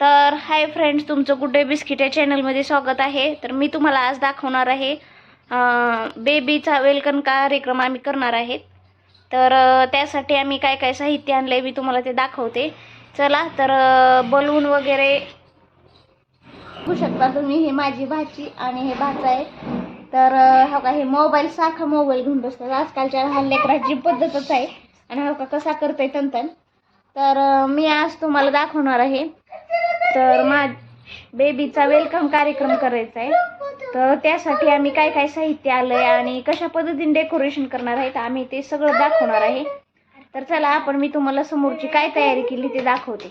तर hi friends तुमचं गुड्डे बिस्किट या चॅनलमध्ये स्वागत आहे. तर मी तुम्हाला आज दाखवणार आहे बेबीचा वेलकम कार्यक्रम आम्ही करणार आहेत. तर त्यासाठी आम्ही काय काय साहित्य आणलं आहे मी तुम्हाला ते दाखवते. चला तर बलून वगैरे बघू शकता तुम्ही हे माझी भाची आणि हे भाचा आहे. तर अं, हो का हे मोबाईल सारखा मोबाईल घेऊन बसतात. आजकालच्या लहान पद्धतच आहे. आणि हो का कसा करतोय तंतन तर मी आज तुम्हाला दाखवणार आहे. तर मा बेबीचा वेलकम कार्यक्रम करायचा आहे तर त्यासाठी आम्ही काय काय साहित्य आलंय आणि कशा पद्धतीने डेकोरेशन करणार आहे तर आम्ही ते सगळं दाखवणार आहे. तर चला आपण मी तुम्हाला समोरची काय तयारी केली ते दाखवते.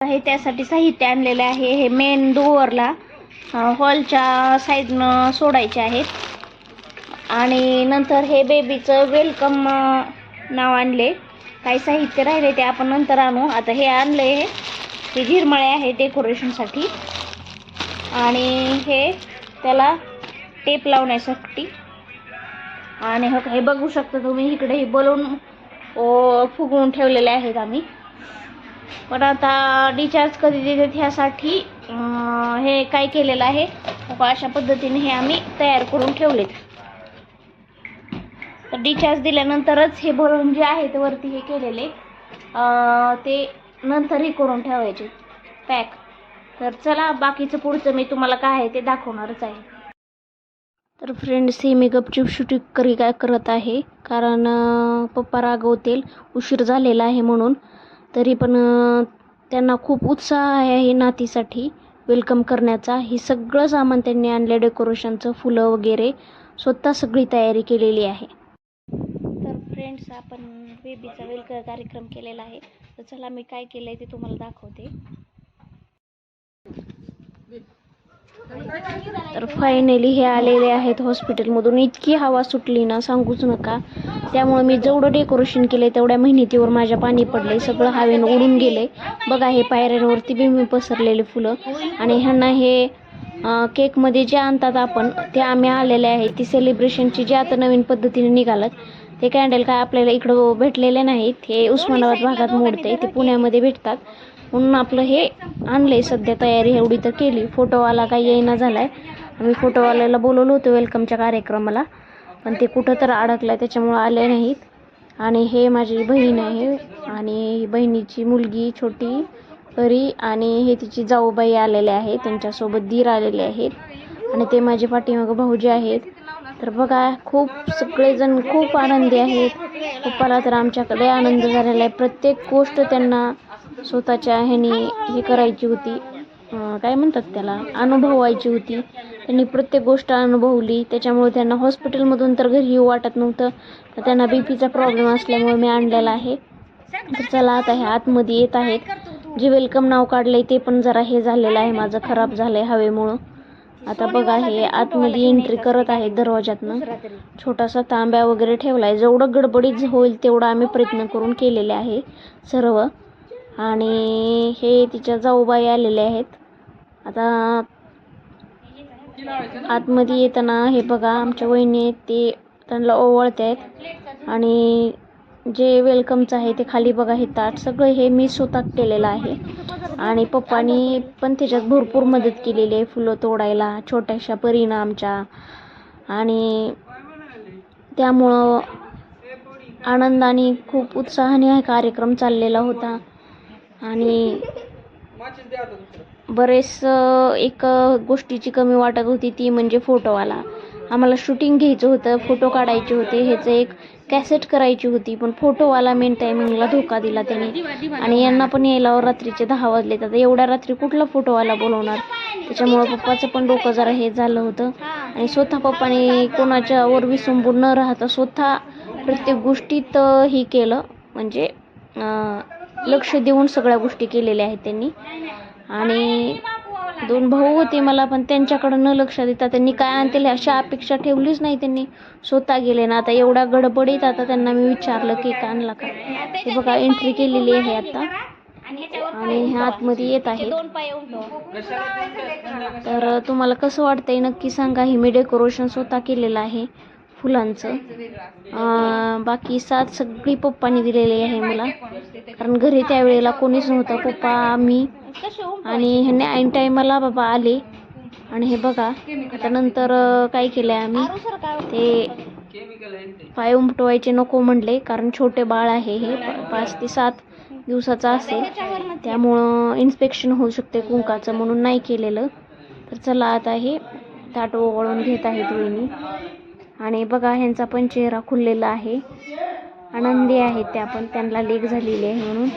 हे त्यासाठी साहित्य आणलेलं आहे. हे मेन डोअरला हॉलच्या साईडनं सोडायचे आहेत. आणि नंतर हे बेबीचं वेलकम नाव आणले. काही साहित्य राहिले ते आपण नंतर आणू. आता हे आणलं हे हे झिरमळे आहे डेकोरेशनसाठी आणि हे त्याला टेप लावण्यासाठी. आणि हो हे बघू शकता तुम्ही इकडे हे बलून फुगवून ठेवलेले आहेत आम्ही. पण आता डिचार्ज कधी देतात ह्यासाठी हे काय केलेलं आहे? अशा पद्धतीने हे आम्ही तयार करून ठेवलेत. तर दिल्यानंतरच हे भरून जे आहेत वरती हे केलेले ते ते नंतरही करून ठेवायचे. पॅक तर चला बाकीचं पुढचं मी तुम्हाला काय आहे ते दाखवणारच आहे. तर फ्रेंड्स हे मी गपचूप शूटिंग करी काय करत आहे? कारण पप्पा रागवतील उशीर झालेला आहे म्हणून. तरी पण त्यांना खूप उत्साह आहे नातीसाठी वेलकम करण्याचा. हे सगळं सामान त्यांनी आणलं डेकोरेशनचं फुलं वगैरे. स्वतः सगळी तयारी केलेली आहे. फ्रेंड्स आपण बेबीचा वेलकम कार्यक्रम केलेला आहे. तर चला मी काय केलं आहे ते तुम्हाला दाखवते. तर फायनली हे आलेले आहेत हॉस्पिटलमधून इतकी हवा सुटली ना सांगूच नका. त्यामुळे मी जेवढं डेकोरेशन केलं तेवढ्या मेहनतीवर माझ्या पाणी पडले सगळं हवेनं उडून गेले बघा हे पायऱ्यांवरती बिंबी पसरलेले फुलं. आणि ह्यांना हे केकमध्ये जे आणतात आपण ते आम्ही आलेले आहे. ती सेलिब्रेशनची जी आता नवीन पद्धतीने निघालात ते कॅन्डल काय आपल्याला इकडं भेटलेले नाहीत. हे उस्मानाबाद भागात मोडते ते पुण्यामध्ये भेटतात. म्हणून आपलं हे आणलंय सध्या तयारी एवढी तर केली. फोटोवाला काही येईना झालाय. आम्ही फोटोवाल्याला बोलवलं होतं वेलकमच्या कार्यक्रमाला पण ते कुठं तर अडकलं त्याच्यामुळं आले नाहीत. आणि हे माझी बहीण आहे. आणि बहिणीची मुलगी छोटी परी आणि हे तिची जाऊबाई आलेले आहेत त्यांच्यासोबत दीर आलेले आहेत. आणि ते माझे पाठीमागं भाऊजी आहेत. तर बघा खूप सगळेजण खूप आनंदी आहेत. पप्पाला तर आमच्याकडे आनंद झालेला आहे. प्रत्येक गोष्ट त्यांना स्वतःच्या ह्यानी हे करायची होती. काय म्हणतात त्याला? अनुभवायची होती. त्यांनी प्रत्येक गोष्ट अनुभवली. त्याच्यामुळे त्यांना हॉस्पिटलमधून तर घरी येऊ वाटत नव्हतं. तर त्यांना बी पीचा प्रॉब्लेम असल्यामुळे मी आणलेला आहे. तर चला आता हे आतमध्ये येत आहेत. जे वेलकम नाव काढलंय ते पण जरा हे झालेलं आहे. माझं खराब झालंय हवेमुळं. आता बघा हे आतमध्ये एंट्री करत आहेत दरवाजातनं छोटासा तांब्या वगैरे ठेवलाय. जेवढं गडबडीत होईल तेवढं आम्ही प्रयत्न करून केलेले आहे सर्व. आणि हे तिच्या जाऊबाई आलेले आहेत. आता आतमध्ये येताना हे बघा आमच्या वहिनी ते त्यांना ओवाळत आहेत आणि जे वेलकमचं आहे ते खाली बघा हे ताट सगळं हे मी स्वतः केलेलं आहे. आणि पप्पानी पण त्याच्यात भरपूर मदत केलेली आहे फुलं तोडायला छोट्याशा परीनं आमच्या. आणि त्यामुळं आनंदाने खूप उत्साहाने हा कार्यक्रम चाललेला होता. आणि बरेच एक गोष्टीची कमी वाटत होती ती म्हणजे फोटोवाला. आम्हाला शूटिंग घ्यायचं होतं फोटो काढायचे होते ह्याचं एक कॅसेट करायची होती पण फोटोवाला मेन टायमिंगला धोका दिला त्याने. आणि यांना पण यायला रात्रीचे दहा वाजले आता एवढ्या रात्री कुठला फोटोवाला बोलवणार? त्याच्यामुळं पप्पाचं पण डोकं जरा हे झालं होतं. आणि स्वतः पप्पाने कोणाच्यावर विसंबून न राहता स्वतः प्रत्येक गोष्टीत हे केलं. म्हणजे लक्ष देऊन सगळ्या गोष्टी केलेल्या आहेत त्यांनी. आणि दोन भाऊ होते मला पण त्यांच्याकडं न लक्ष देता त्यांनी काय आणतील अशा अपेक्षा ठेवलीच नाही त्यांनी. स्वतः गेले ना आता एवढ्या गडबडीत आता त्यांना मी विचारलं की आणला का? ते बघा एंट्री केलेली आहे आता. आणि ह्या आतमध्ये येत आहे तर तुम्हाला कसं वाटतंय नक्की सांगा. हे मी डेकोरेशन स्वतः केलेलं आहे. फुलांचं. बाकी साथ सगळी पप्पानी दिलेली आहे मला. कारण घरी त्यावेळेला कोणीच नव्हतं. पप्पा मी आणि ह्याने ऐन टायमाला बाबा आले. आणि हे बघा आता नंतर काय केलं आम्ही? ते पाय उमटवायचे नको म्हणले कारण छोटे बाळ आहे हे. पाच ते सात दिवसाचं असेल. त्यामुळं इन्स्पेक्शन होऊ शकते कुंकाचं म्हणून नाही केलेलं. तर चला आता हे ताट ओवाळून घेत आहेत वहिनी. आणि बघा ह्यांचा पण चेहरा खुललेला आहे. आनंदी आहेत त्या पण त्यांना लेख झालेली आहे म्हणून.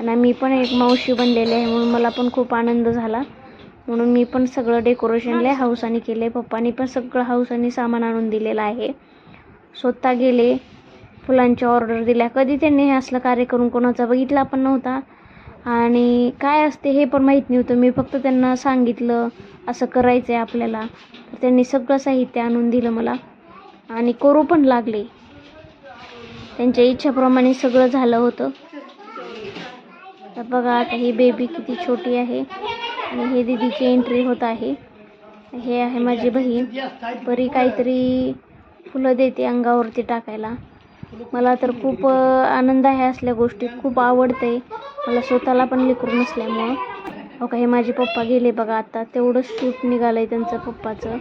आणि मी पण एक मावशी बनलेली आहे म्हणून मला पण खूप आनंद झाला. म्हणून मी पण सगळं डेकोरेशन लय हाऊसाने केलं आहे पप्पानी पण सगळं हाऊसाने सामान आणून दिलेलं आहे. स्वतः गेले फुलांची ऑर्डर दिल्या. कधी त्यांनी हे असलं कार्य करून कोणाचा बघितला पण नव्हता. आणि काय असते हे पण माहीत नव्हतं. मी फक्त त्यांना सांगितलं असं करायचं आहे आपल्याला. तर त्यांनी सगळं साहित्य आणून दिलं मला. आणि करू पण लागले. त्यांच्या इच्छाप्रमाणे सगळं झालं होतं. तर बघा आता ही बेबी किती छोटी आहे. आणि हे दीदीची एंट्री होत आहे. हे आहे माझी बहीण. बरी काहीतरी फुलं देते अंगावरती टाकायला. मला तर खूप आनंद आहे असल्या गोष्टीत. खूप आवडते. मला स्वतःला पण लेकरू नसल्यामुळं. हो का हे माझे पप्पा गेले बघा आता. तेवढंच शूट निघालं आहे त्यांचं पप्पाचं.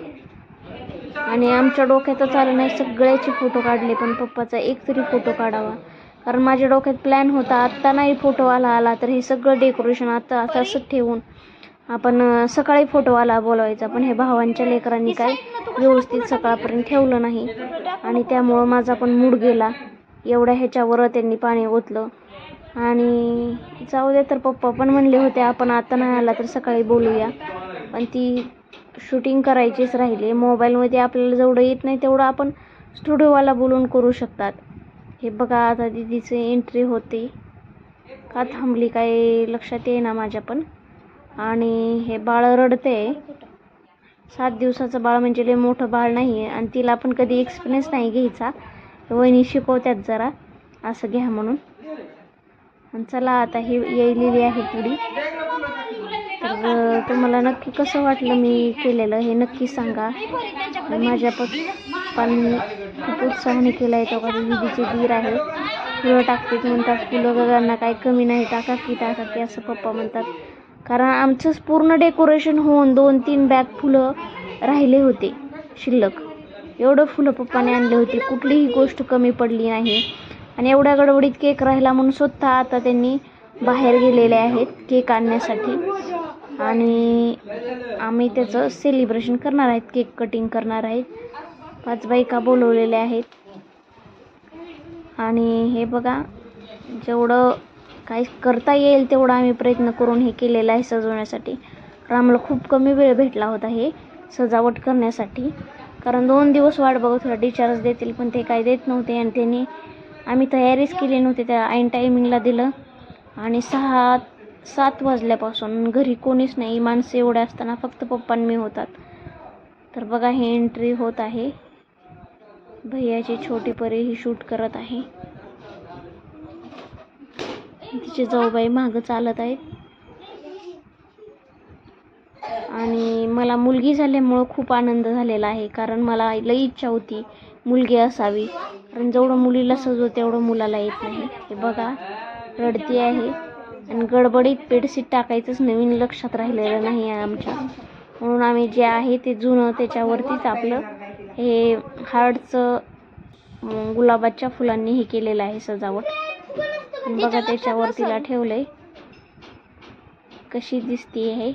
आणि आमच्या डोक्यातच आलं नाही सगळ्याचे फोटो काढले पण पप्पाचा एक तरी फोटो काढावा. कारण माझ्या डोक्यात प्लॅन होता आत्ता नाही फोटो आला आला तर हे सगळं डेकोरेशन आता असंच ठेवून आपण सकाळी फोटो आला बोलवायचा पण हे भावांच्या लेकरांनी काय व्यवस्थित सकाळपर्यंत ठेवलं नाही. आणि त्यामुळं माझा पण मूड गेला. एवढ्या ह्याच्यावर त्यांनी पाणी ओतलं. आणि जाऊ दे तर पप्पा पण म्हणले होते आपण आता नाही आला तर सकाळी बोलूया. पण ती शूटिंग करायचीच राहिली. मोबाईलमध्ये आपल्याला जेवढं येत नाही तेवढं आपण स्टुडिओवाला बोलून करू शकतात. हे बघा आता दिदीची एंट्री होते. का थांबली काय लक्षात येईना माझ्या पण. आणि हे बाळ रडते सात दिवसाचं बाळ म्हणजे लय मोठं बाळ नाही आहे आणि तिला पण कधी एक्सपिरियन्स नाही घ्यायचा. वहिनी शिकवत्यात जरा. असं घ्या म्हणून. आणि चला आता ही येलेली आहे पुढी. तर तुम्हाला नक्की कसं वाटलं मी केलेलं हे नक्की सांगा. माझ्या पप्पांनी खूप उत्साहाने केलं आहे तो का दीदीचे दीर आहे फुलं टाकतात म्हणतात फुलं गगांना काही कमी नाही टाका की टाका की असं पप्पा म्हणतात. कारण आमचंच पूर्ण डेकोरेशन होऊन दोन तीन बॅग फुलं राहिले होते शिल्लक. एवढं फुलं पप्पाने आणले होते कुठलीही गोष्ट कमी पडली नाही. आणि एवढ्या गडबडीत केक राहिला म्हणून स्वतः आता त्यांनी बाहेर गेलेले आहेत केक आणण्यासाठी. आणि आम्ही त्याचं सेलिब्रेशन करणार आहेत केक कटिंग करणार आहेत. पाच बायका बोलवलेल्या आहेत. आणि हे बघा जेवढं काही करता येईल तेवढा आम्ही प्रयत्न करून हे केलेलं आहे सजवण्यासाठी. कारण आम्हाला खूप कमी वेळ भेटला होता हे सजावट करण्यासाठी. कारण दोन दिवस वाट बघत होता डिस्चार्ज देतील पण ते काही देत नव्हते आणि त्यांनी आम्ही तयारीच केली नव्हती त्या ऐन टायमिंगला दिलं. आणि सहा सात वाजल्यापासून घरी कोणीच नाही माणसं एवढे असताना फक्त पप्पा मी होतात. तर बघा हे एंट्री होत आहे. भैयाची छोटी परी ही शूट करत आहे. तिचे जाऊबाई मागं चालत आहेत. आणि मला मुलगी झाल्यामुळं खूप आनंद झालेला आहे कारण मला लई इच्छा होती मुलगी असावी. कारण जेवढं मुलीला सजव तेवढं मुलाला येत नाही. हे बघा रडती आहे. आणि गडबडीत बेडशीट टाकायचंच नवीन लक्षात राहिलेलं नाही आहे आमच्या. म्हणून आम्ही जे आहे ते जुनं त्याच्यावरतीच आपलं हे हार्टचं गुलाबाच्या फुलांनी हे केलेलं आहे सजावट. बघा त्याच्यावर तिला ठेवलंय. कशी दिसती आहे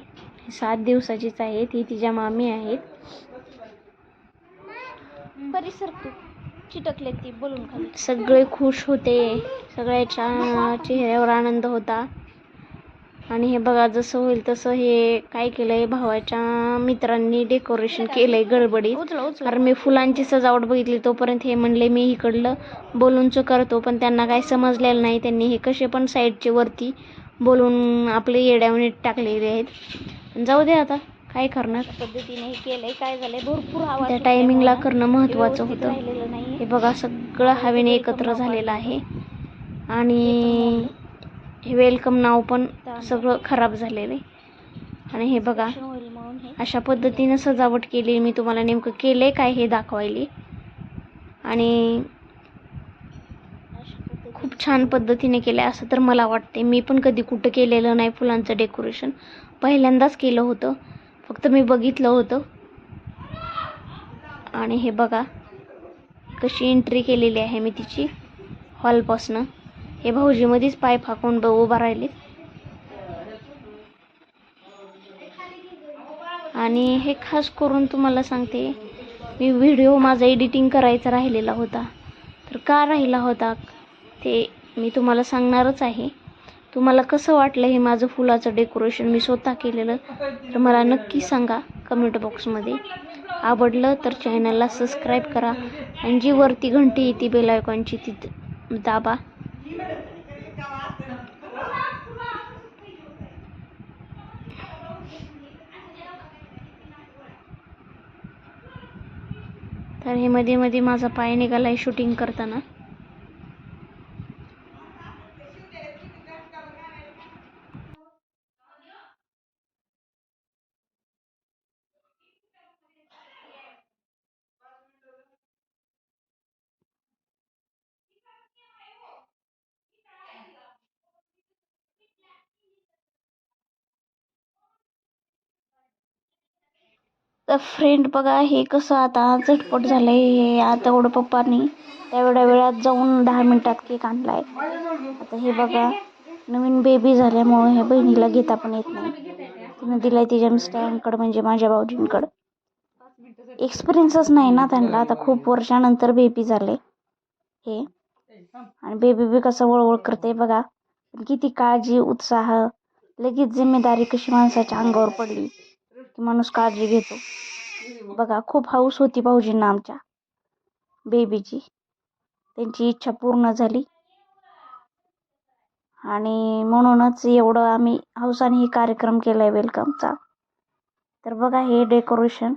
सात दिवसाचीच आहे ती तिच्या मामी आहेत. परिसर चिटकले ती बोलून खाली. सगळे खुश होते. सगळ्याच्या चेहऱ्यावर आनंद होता. आणि हे बघा जसं होईल तसं हे काय केलंय? भावाच्या मित्रांनी डेकोरेशन केलंय गडबडीत. कारण मी फुलांची सजावट बघितली तोपर्यंत हे म्हणले मी इकडलं बोलूनच करतो पण त्यांना काही समजलेलं नाही. त्यांनी हे कसे पण साईडचे वरती बोलून आपले येड्यावणी टाकलेले आहेत. जाऊ दे आता. काय करणार? पद्धतीने हे केलंय काय झालंय? भरपूर आवाज त्या टायमिंगला करणं महत्वाचं होतं. हे बघा सगळं हवेने एकत्र झालेलं आहे. आणि हे वेलकम नाव पण सगळं खराब झालेलं आहे. आणि हे बघा अशा पद्धतीनं सजावट केली मी तुम्हाला नेमकं केलंय काय हे दाखवायली. आणि खूप छान पद्धतीने केलं असं तर मला वाटते मी पण कधी कुठं केलेलं नाही फुलांचं डेकोरेशन पहिल्यांदाच केलं होतं. फक्त मी बघितलं होतं. आणि हे बघा कशी एंट्री केलेली आहे मी तिची हॉलपासनं हे भाऊजीमध्येच पाय फाकून ब उभा राहिले आणि हे खास करून तुम्हाला सांगते मी व्हिडिओ माझा एडिटिंग करायचा राहिलेला होता. तर का राहिला होता ते मी तुम्हाला सांगणारच आहे. तुम्हाला कसं वाटलं हे माझं फुलाचं डेकोरेशन मी स्वतः केलेलं. तर मला नक्की सांगा कमेंट बॉक्समध्ये आवडलं तर चॅनलला सबस्क्राईब करा. आणि जी वरती घंटी येते ती बेलायकॉनची ती दाबा. तर हे मध्ये मध्ये माझा पाय निघालाय शूटिंग करताना. तर फ्रेंड बघा हे कसं आता झटपट आहे हे आता एवढं पप्पांनी एवढ्या वेळात जाऊन दहा मिनटात केक आणलाय. आता हे बघा नवीन बेबी झाल्यामुळं हे बहिणीला घेता पण येत नाही. तिनं दिलाय तिच्या मिस्टरांकडं म्हणजे माझ्या भाऊजींकडं. एक्सपिरियन्सच नाही ना त्यांना आता खूप वर्षानंतर बेबी झाले हे. आणि बेबी बी कसं वळवळ करते बघा. किती काळजी उत्साह लगेच जिम्मेदारी कशी माणसाच्या अंगावर पडली. की माणूस काळजी घेतो. बघा खूप हाऊस होती भाऊजींना आमच्या. बेबीची त्यांची इच्छा पूर्ण झाली. आणि म्हणूनच एवढं आम्ही हौसाने हे कार्यक्रम केला आहे वेलकमचा तर बघा हे डेकोरेशन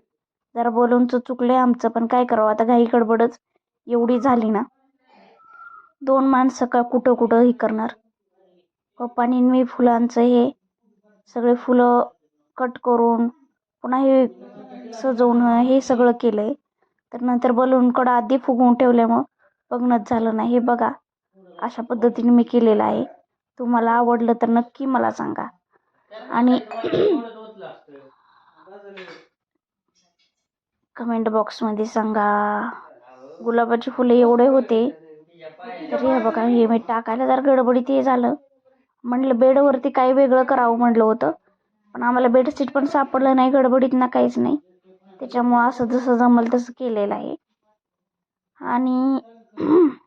जरा बोलूनच आहे आमचं पण काय करावं? आता घाई गडबडच एवढी झाली ना. दोन माणसं का कुठं कुठं हे करणार? पप्पानी मी फुलांचं हे सगळे फुलं कट करून पुन्हा हे सजवणं हे सगळं केलं आहे तर नंतर बलूनकडं आधी फुगवून ठेवल्यामुळं बघणंच झालं नाही. हे बघा अशा पद्धतीने मी केलेलं आहे. तुम्हाला आवडलं तर नक्की मला सांगा. आणि कमेंट बॉक्समध्ये सांगा. गुलाबाची फुले एवढे होते तरी हे बघा हे मी टाकायला जर गडबडीत हे झालं. म्हणलं बेडवरती काही वेगळं करावं म्हटलं होतं. पण आम्हाला बेडशीट पण सापडलं नाही गडबडीत ना काहीच नाही. त्याच्यामुळं असं जसं जमल तसं केलेलं आहे. आणि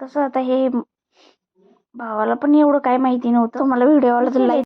कसं आता हे भावाला पण एवढं काय माहिती नव्हतं. मला व्हिडिओवाला तर लाईक